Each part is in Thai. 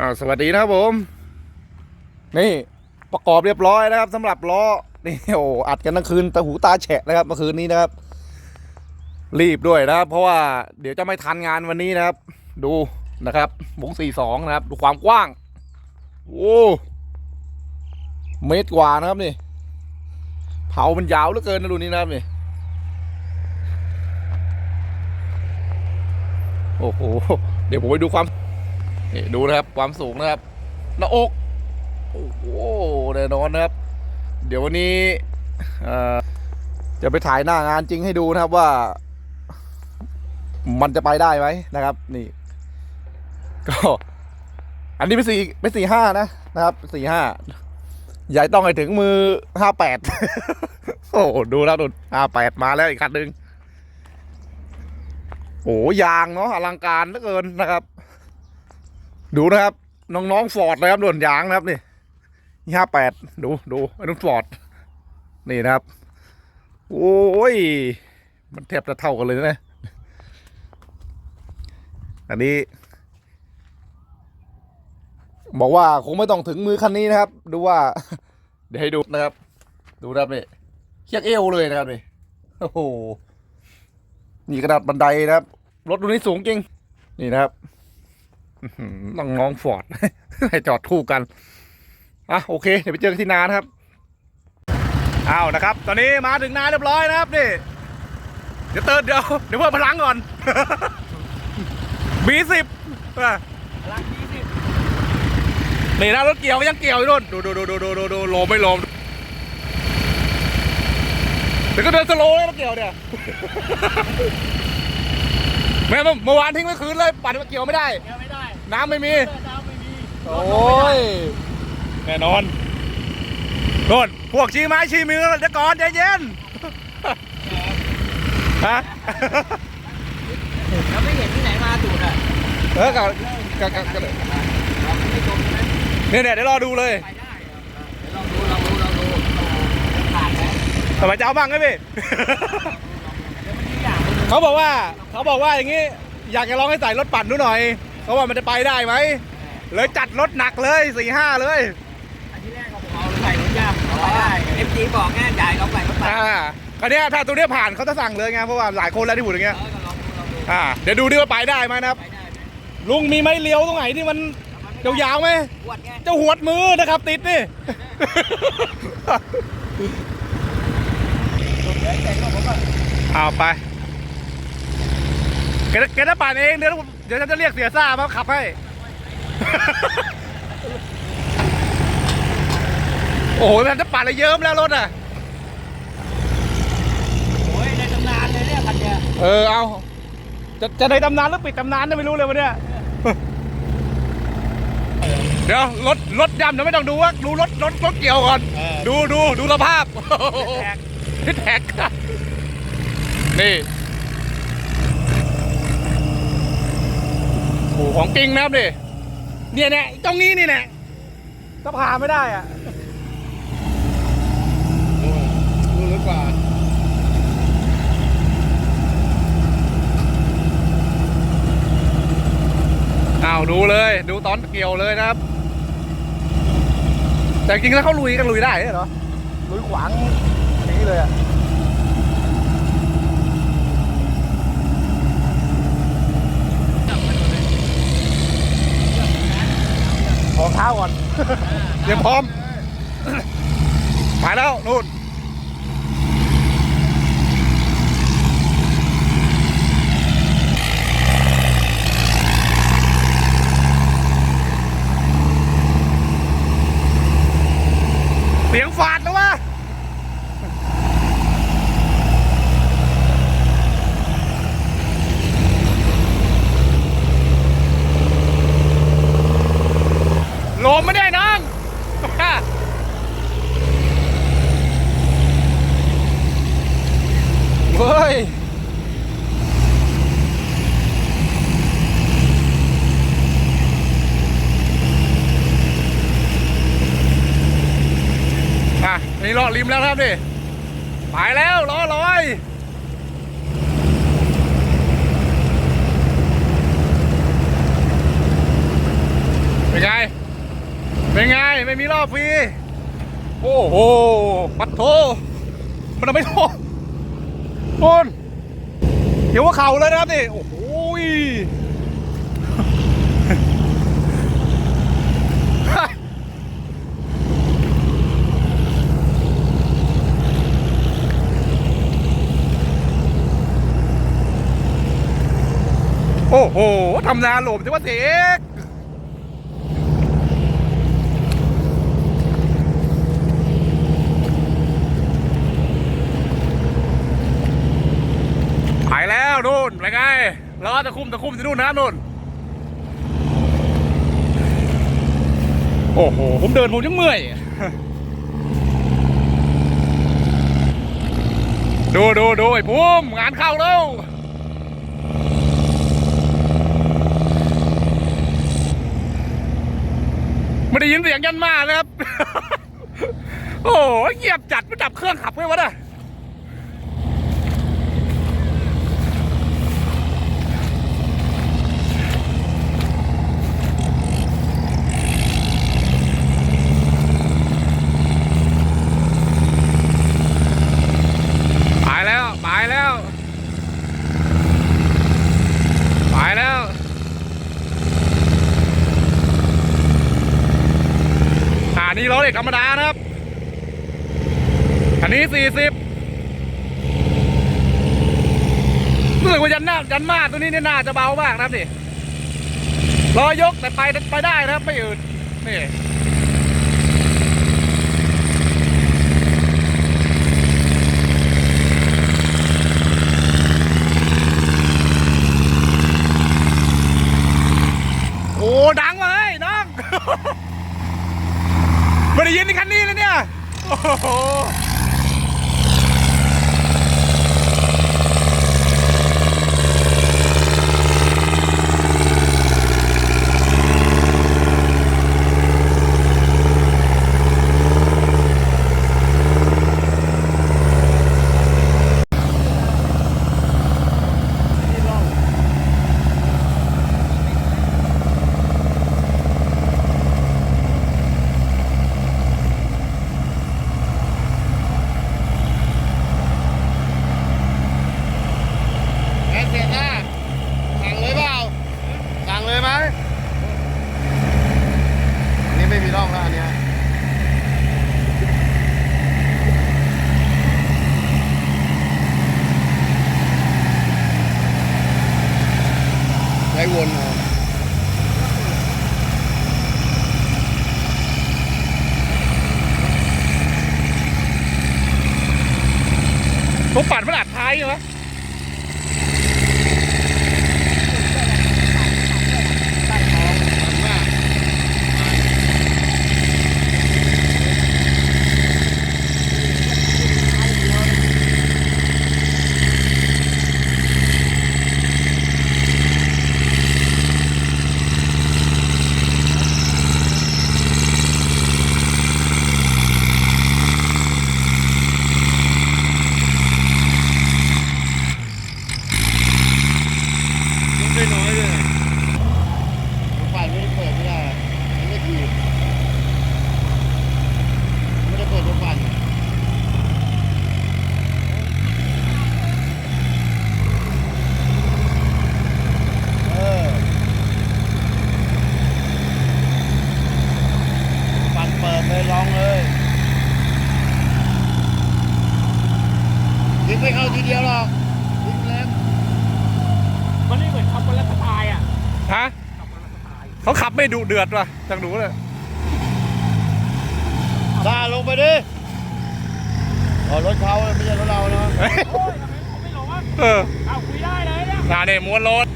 อ่าสวัสดีนะครับผม นี่ประกอบเรียบร้อยนะครับสำหรับล้อนี่โอ้อัดกันทั้งคืนตาหูตาแฉะนะครับเมื่อคืนนี้นะครับ รีบด้วยนะครับ เพราะว่าเดี๋ยวจะไม่ทันงานวันนี้นะครับ ดูนะครับวงสี่สองนะครับ ดูความกว้างโอ้เมตรกว่านะครับนี่ เผามันยาวเหลือเกินนะดูนี่นะครับนี่โอ้โห เดี๋ยวผมไปดูความ นี่ดูนะครับความสูงนะครับหน้าอกโอ้โหแน่นอนนะครับ เดี๋ยววันนี้จะไปถ่ายหน้างานจริงให้ดูนะครับว่า มันจะไปได้ไหมนะครับ นี่ ก็ อันนี้เป็นสี่เป็นสี่ห้านะนะครับสี่ห้าใหญ่ต้องให้ถึงมือห้าแปดโอ้ดูแล้วดูห้าแปดมาแล้วอีกคันหนึ่งโอ้ยางเนาะอลังการเหลือเกินนะครับ ดูนะครับ น้องๆฟอร์ดนะครับโดนยางนะครับนี่ห้าแปดดูดูไอ้นุ่นฟอร์ดนี่นะครับ โอ้ย มันแทบจะเท่ากันเลยนะ อันนี้ บอกว่าคงไม่ต้องถึงมือคันนี้นะครับ ดูว่า เดี๋ยวให้ดูนะครับ ดูนะครับนี่เคียกเอวเลยนะครับนี่โอ้โหนี่กระดาษบันไดนะครับ รถดูนี้สูงจริง นี่นะครับ ต้องน้องฟอร์ดให้จอดคู่กันอะโอเคเดี๋ยวไปเจอกันที่นานะครับเอานะครับ ตอนนี้มาถึงนาเรียบร้อยนะครับนี่เดี๋ยวเติร์ดเดี๋ยวเดี๋ยวเพิ่มพลังก่อนบีสิบรักยี่สิบนี่นะรถเกี่ยวยังเกี่ยวอยู่นู่นดูดูดูดูดูดูดูลมไม่ลมเดี๋ยวก็เดินสโลว์แล้วรถเกี่ยวเนี่ยแม่เมื่อเมื่อวานทิ้งไว้คืนเลยปั่นมาเกี่ยวไม่ได้ น้ำไม่มีเสื้อดาวไม่มี โอ้ย แน่นอนโน่นพวกชี้ไม้ชี้มือเดี๋ยวก่อนใจเย็นฮะเราไม่เห็นที่ไหนมาตูดอะเออกับกับกับกับเราไม่ตรงใช่ไหมเนี่ยเนี่ยเดี๋ยวรอดูเลยไปได้เหรอเดี๋ยวลองดูลองดูลองดูจะผ่านไหมทำไมจะเอาบ้างไงพี่เดี๋ยวมันมีอย่างนึงเขาบอกว่าเขาบอกว่าอย่างนี้ อยากจะลองให้ใส่รถปั่นดูหน่อย เขาว่ามันจะไปได้ไหมเลยจัดรถหนักเลยสี่ห้าเลยอันที่แรกเราผมเอาใส่รถย่างเอาไปได้เอ็มจีบอกง่ายใหญ่เราใส่รถไปอ่าคราวเนี้ยถ้าตัวเนี้ยผ่านเขาจะสั่งเลยไงเพราะว่าหลายคนแล้วที่พูดอย่างเอเงี้ยอก็ลองดูลองดูอ่าเดี๋ยวดูดิว่าไปได้ไหมนะครับ ไปได้ไหมลุงมีไม้เลี้ยวตรงไหนที่มันยาวๆไหม ปวดไง เจ้าหวดมือนะครับติดนี่เดี๋ยวใจก็ผมก็เอาไป แกจะแกจะปั่นเองเดี๋ยวผมเดี๋ยวฉันจะเรียกเสียซ่ามาขับให้ โอ้โหมันจะปั่นอะไรเยิ้มแล้วรถอะ โอ้ยในตำนานเลยเนี่ยคันเนี้ยเออเอา จะจะในตำนานหรือปิดตำนานเนี่ยไม่รู้เลยวันเนี้ยเดี๋ยวรถรถยำเดี๋ยวไม่ต้องดูว่าดูรถรถรถเกี่ยวก่อน ดูดูดูสภาพแท็กพิแท็กนี่โอ้โหของจริงนะครับดิเนี่ยเนี่ยตรงนี้นี่แหละก็พาไม่ได้อะดูลึกกว่าอ้าวดูเลย ดูตอนเกี่ยวเลยนะครับ แต่จริงๆแล้วเขาลุยกันลุยได้เหรอลุยขวางอย่างนี้เลยอะ เท้าก่อนเตรียมพร้อมไปแล้วนู่นเสียงฝาดแล้ววะโลมไม่ได้น้อง เฮ้ย อะนี่ล้อริมแล้วครับดิไปแล้วล้อลอยเป็นไง เป็นไง ไม่มีรอบฟรีโอ้โหปัดโทมันทำไม่โทคุณเดี๋ยวว่าเข่าเลยนะครับนี่ โอ้โห โอ้โหทำนาหลมจังว่าเสกไปแล้วนู่นไปไงล้อตะคุ่มตะคุ่มที่นู่นนะนู่นโอ้โห ผมเดินผมยังเมื่อย ดูดูดูไอ้พุ่มงานเข้าแล้ว ไม่ได้ ยินเสียงยันมาเลยครับ โอ้โหเงียบจัดไม่ดับเครื่องขับไว้วะเนี่ยไปแล้ว ไปแล้ว ไปแล้ว อ่านี่ ล้อเหล็กธรรมดานะครับอันนี้สี่สิบรู้สึกว่ายันหน้ายันมาตัวนี้เนี่ยน่าจะเบามากนะครับนี่ล้อยกแต่ไปไปได้นะครับไม่อืดนี่ โอ้ดังเลยน้อง ไม่ได้ยินในคันนี้เลยเนี่ย โอ้โห แอนเสร็จนะสั่งเลยเปล่าสั่งเลยไหมอันนี้ไม่มีร่องแล้วอันเนี้ยใช้วนเอา ผมปัดมันอัดท้ายเหรอไม่น้อยเลยไฟไม่ได้เปิดไม่ได้มันไม่ถีบไม่ได้เปิดตัวปั่นเออปั่นเปิดเลยลองเลยยิงไม่เข้าทีเดียวหรอกยิงแรง มันไม่เหมือนขับคนละสไตล์อะ ฮะขับคนละสไตล์เขาขับไม่ดุเดือดว่ะจังหนูเลยซาลงไปดิอ๋อรถเขาไม่ใช่รถเรานะเฮ้ยโอ้ยทำไมผมไม่หลงวะเออเอาคุยได้เลยเนี่ยนาเนี่ยม้วนรถ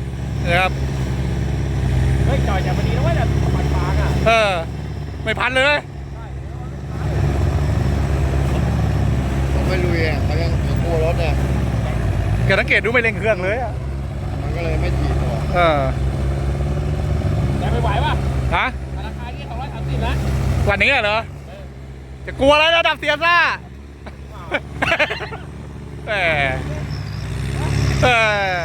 นะครับเฮ้ยจอยอย่ามาดีนะเว้ยแต่ปัดปากอะเออ ไม่พันเลยเขาไม่ลุยอะเขายังกลัวรถเนี่ยแกสังเกตดูไม่เร่งเครื่องเลยอะมันก็เลยไม่ถีบตัวเออ แต่ไม่ไหวป่ะ ฮะราคาที่สองร้อยสามสิบนะวันนี้เหรอ จะกลัวอะไรระดับเสียซ่าแหมเออ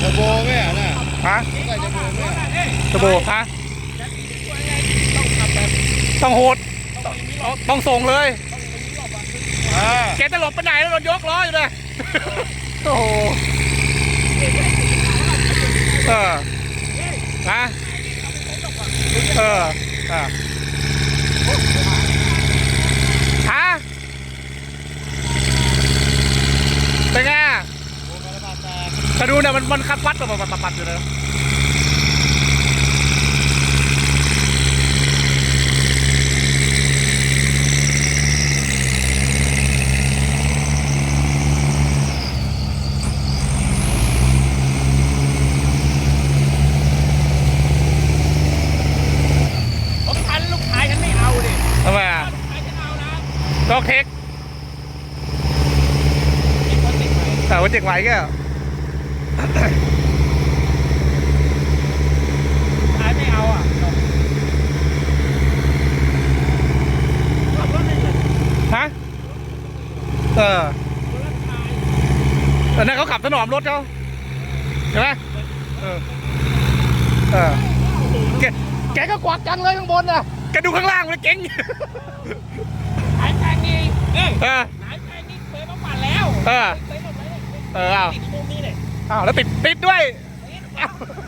เทอร์โบไหมอะน่ะเฮะใส่จะโดนไหมตะโบฮะต้องขับแบบต้องโหดต้องมีรต้อองบต้องส่งเลยต้องมีรอบอะอ่าแกจะหลบไปไหนแล้วรถยกล้ออยู่เลยโอ้โห เออฮะเอออะฮะเป็นไงอะโอ้กระบาดแตกถ้าดูเนี่ยมันมันคัดวัดปัดปัดปัดปัดอยู่เลย ผมทันลูกชายฉันไม่เอาดิ ทำไมอะ ลูกชายฉันเอานะ ก็เค้กมีคนติดไหมแต่ว่าเจ็กไหวก็ชายไม่เอาอะขับรถได้เลยฮะ เออคนละชายแต่นั่นเขาขับถนอมรถเขาเห็นไหมเออ เออ แกแกก็กวักจังเลยข้างบนน่ะแกดูข้างล่างมันเก่งขายแพงนี่ เอ้ยเออขายแพงนี่เคยมาปั่นแล้วเออเคยหมดเลยเออเอาติดมุมนี้เลยอ้าวแล้วติดติดด้วย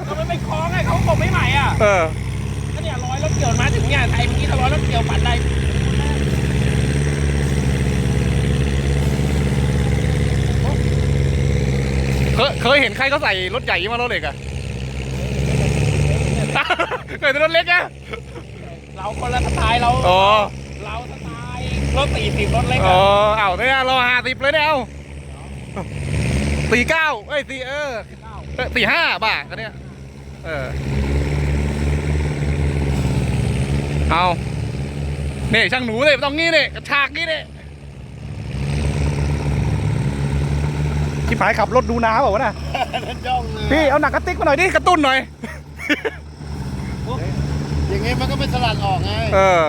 ทำไมไม่คล้องไงเขาบอกไม่ใหม่อะเออก็เนี่ยร้อยรถเกี่ยวมาถึงเนี่ยไทยเมื่อกี้ถ้าร้อยรถเกี่ยวปั่นได้เคยเคยเห็นใครเขาใส่รถใหญ่มารถเล็กอะเคยแต่รถเล็กอะเราคนละสไตล์เราอ๋อเราสไตล์ รถสี่สิบรถเล็กอ๋อะอเอาเนี่ยเราห้าสิบเลยเนี่ยเอาสี่เก้าเอ้ยสี่เออเอ้ยสี่ห้าบ้ากันเนี่ยเออเอานี่ช่างหนูเลยต้องงี้เนี่ยกระชากงี้เนี่ยที่ผายขับรถดูน้ำเปล่าวะน่ะนั่นย่องเลยพี่เอาหนังกระติกมาหน่อยดิกระตุ้นหน่อย อย่างงี้มันก็ไม่สลัดออกไง เออ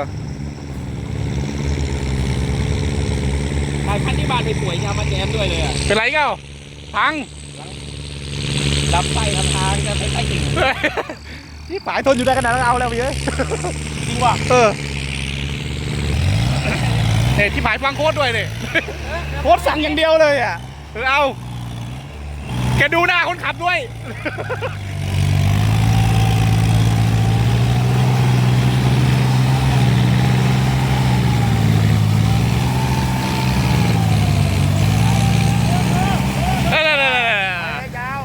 ขายคันที่บ้านไปป่วยจะเอามาแจมด้วยเลยอะเป็นไรเก้าพังรับไส้ทำทางจะไปไส้ติ่งที่ผายทนอยู่ได้ขนาดนั้นเอาแล้วพี่เอ้ยจริงว่ะเออเนี่ยที่ผายฟังโค้ดด้วยเนี่ยโค้ดสั่งอย่างเดียวเลยอะเออเอาแกดูหน้าคนขับด้วย เออเออเออเออยาว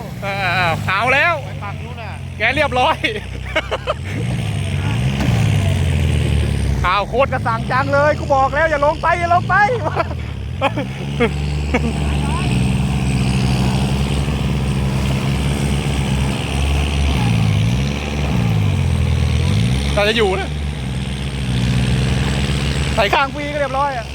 เออเออเอาแล้ว ไปปักนู้นน่ะแกเรียบร้อยอ้าวโคตรกระสังจังเลย กูบอกแล้ว อย่าลงไป อย่าลงไปเราจะอยู่นะ ใส่ข้างฟรีก็เรียบร้อยอะ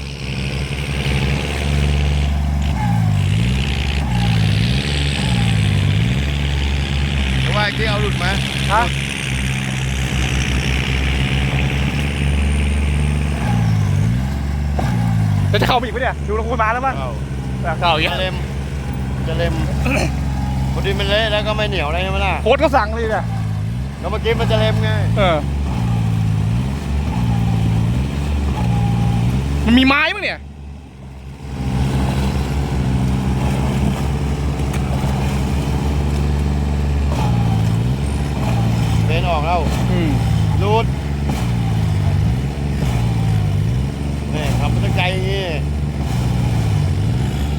เพราะว่าไอ้ที่เอาหลุดไหมฮะแล้วจะเข้าไปอีกไหมเนี่ย ดูลงคุณมาแล้วมั้งเอาเข้าอีกจะเล็มจะเล็มพอดีมันเละแล้วก็ไม่เหนียวอะไรใช่ไหมล่ะโค้ดก็สั่งเลยเนี่ยก็เมื่อกี้มันจะเล็มไงเออมันมีไม้มั้งเนี่ย เบน ออกแล้วอืมรูดนี่ขับมาตั้งไกลอย่างงี้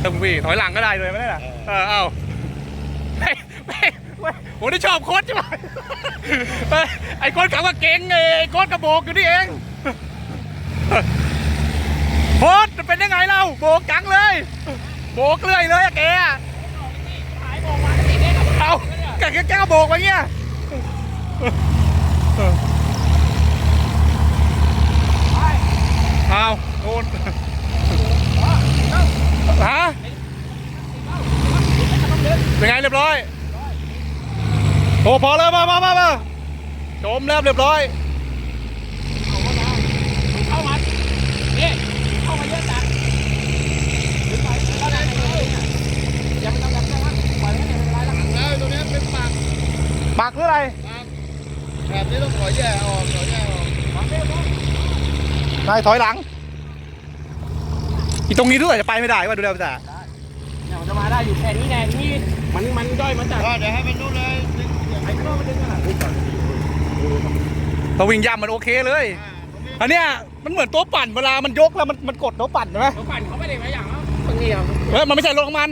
ตึงพี่ถอยหลังก็ได้เลยไม่ได้หรอเออเออเอาไม่ไม่ไม่ผมได้ชอบโค้ดใช่ไหมเอ้ยไอ้โค้ดขับว่าเก่งไงไอ้โค้ดกระโบกอยู่นี่เองโค้ดมันเป็นยังไงเล่าโบกจังเลย โบกเรื่อยเลยอะแกอะขายบอกว่าติดได้ครับเอาแกแกแกก็โบกไว้เงี้ย เอาโอนฮะเป็นไงเรียบร้อยโอ้พอแล้วมามามามาจมแล้วเรียบร้อยเข้ามาเนี่ยเข้ามาเยอะจังถึงไปาได้เลยอย่าไปทำแบบนั้นปล่อยไว้เป็นไรแล้วตรงนี้เป็นปากปักหรืออะไร แบบนี้ต้องถอยแย่ออกถอยแย่ออกนายถอยหลังอีตรงนี้ด้วยจะไปไม่ได้ว่าดูแล้วจ้ะเนี่ยมันจะมาได้อยู่แค่นี้แน่นี่มันมันย่อยมาจากก็เดี๋ยวให้มันรู้เลยไอ้ข้างนอกมันดึงขนาดนี้ก่อนถ้าวิ่งย่ำมันโอเคเลย อันเนี้ยมันเหมือนตัวปั่นเวลามันยกแล้วมันมันกดตัวปั่นใช่ไหมตัวปั่นเขาไม่ได้มาอย่างแล้วตรงนี้อะเฮ้ยมันไม่ใช่รถของมัน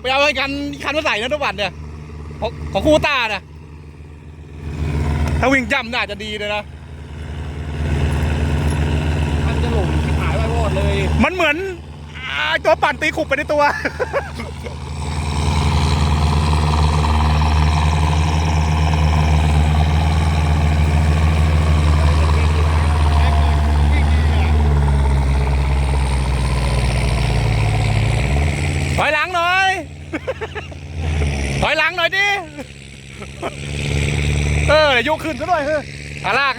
ไปเอาไอ้กันคันมาใส่นะตัวปั่นเนี่ยของของคูต้าเนี่ย ถ้าวิ่งย่ำน่าจะดีเลยนะ มันจะหลงที่หายไปหมดเลย มันเหมือนอ่าตัวปั่นตีขุบไปในตัว ถอยหลังหน่อย ถอยหลังหน่อยดิ เออเดี๋ยวย กขึ้นซะด้วยเฮ้ยขาลาก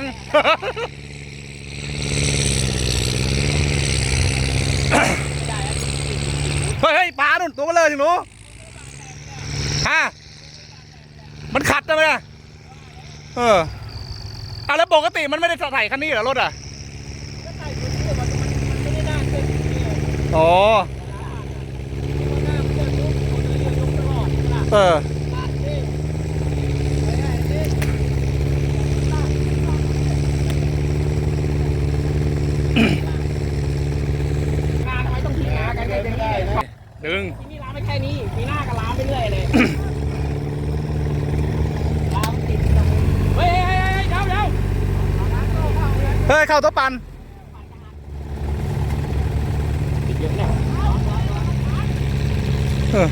เฮ้ยเฮ้ยปลาหนุนตัวมาเลยถึงหนูฮะมันขัดนะมันอะเอออะแล้วปกติมันไม่ได้ใส่คันนี้เหรอรถอะอ๋อเออ งานทำไมต้องทิ้งงานกันได้ยังไง ดึง ที่นี่ร้านไม่แค่นี้ มีหน้าก็ร้านไปเรื่อยเลยร้านติดตรงนี้เฮ้ยเฮ้ยเฮ้ยเดี๋ยวเดี๋ยวเฮ้ย เข้าตัวปันติดเยอะเนี่ย เออ